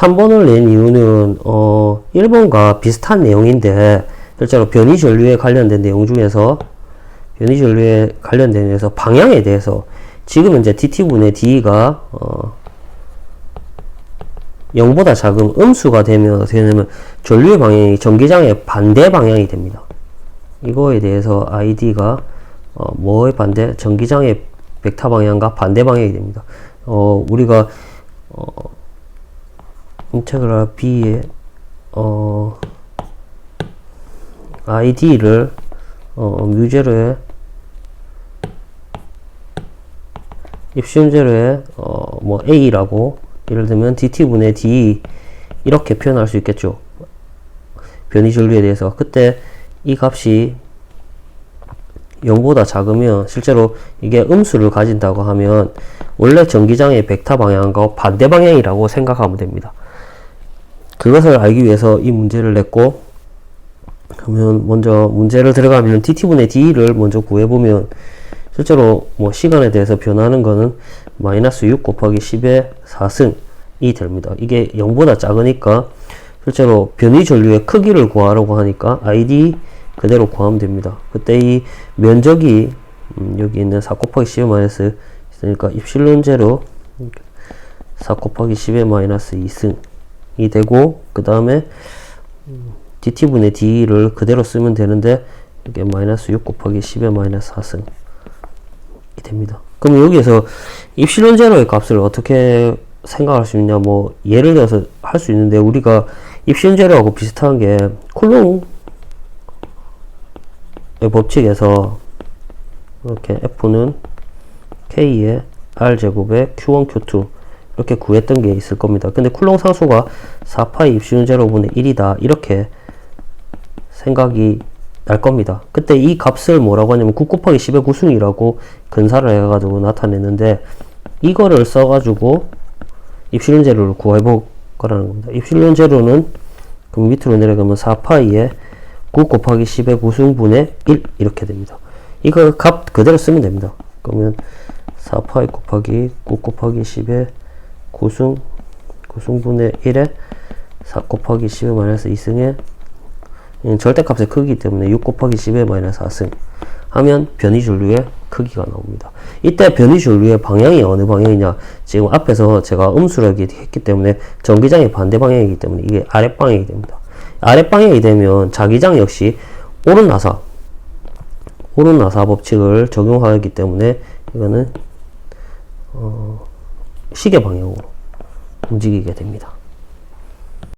3번을 낸 이유는 어 1번과 비슷한 내용인데 실제로 변이 전류에 관련된 내용 중에서 변이 전류에 관련된 데서 방향에 대해서 지금 이제 dt분의 d가 어 0보다 작은 음수가 되면 어떻게 되냐면 전류의 방향이 전기장의 반대 방향이 됩니다. 이거에 대해서 id가 어 뭐의 반대? 전기장의 벡터 방향과 반대 방향이 됩니다. 어 우리가 어 인테그랄 b의 어 id를 어 뮤제로의 입시문제로의 어뭐 a라고 예를 들면 dt분의 d 이렇게 표현할 수 있겠죠. 변이 전류에 대해서 그때 이 값이 0보다 작으면 실제로 이게 음수를 가진다고 하면 원래 전기장의 벡터 방향과 반대 방향이라고 생각하면 됩니다. 그것을 알기 위해서 이 문제를 냈고 그러면 먼저 문제를 들어가면 dt분의 d를 먼저 구해보면 실제로 뭐 시간에 대해서 변하는 거는 마이너스 6 곱하기 10의 4승이 됩니다. 이게 0보다 작으니까 실제로 변이 전류의 크기를 구하려고 하니까 id 그대로 구하면 됩니다. 그때 이 면적이 음, 여기 있는 4 곱하기 10의 마이너스 있으니까 입실론 제로 4 곱하기 10의 마이너스 2승 이 되고 그 다음에 dt분의 d를 그대로 쓰면 되는데 이게 마이너스 6 곱하기 10의 마이너스 4승 이 됩니다. 그럼 여기에서 입실론 제로의 값을 어떻게 생각할 수 있냐 뭐 예를 들어서 할 수 있는데 우리가 입실론 제로하고 비슷한 게 쿨롱의 법칙에서 이렇게 F는 K의 R 제곱에 Q1, Q2 이렇게 구했던 게 있을 겁니다. 근데 쿨롱 상수가 4파이 입실론 제로 분의 1이다 이렇게 생각이 날 겁니다. 그때 이 값을 뭐라고 하냐면 9 곱하기 10의 구승이라고 근사를 해가지고 나타냈는데 이거를 써가지고 입실론 제로를 구해볼 거라는 겁니다. 입실론 제로는 그 밑으로 내려가면 4파이에 9 곱하기 10의 구승분의 1 이렇게 됩니다. 이거 값 그대로 쓰면 됩니다. 그러면 4파이 곱하기 9 곱하기 10의 구승 구승분의 1에 4 곱하기 10의 마이너스 2승에 음, 절대값의 크기이기 때문에 6 곱하기 10의 마이너스 4승 하면 변이 전류의 크기가 나옵니다. 이때 변이 전류의 방향이 어느 방향이냐 지금 앞에서 제가 음수를 했기 때문에 전기장의 반대 방향이기 때문에 이게 아랫방향이 됩니다. 아랫방향이 되면 자기장 역시 오른 나사 오른 나사 법칙을 적용하기 때문에 이거는 어, 시계 방향으로 움직이게 됩니다.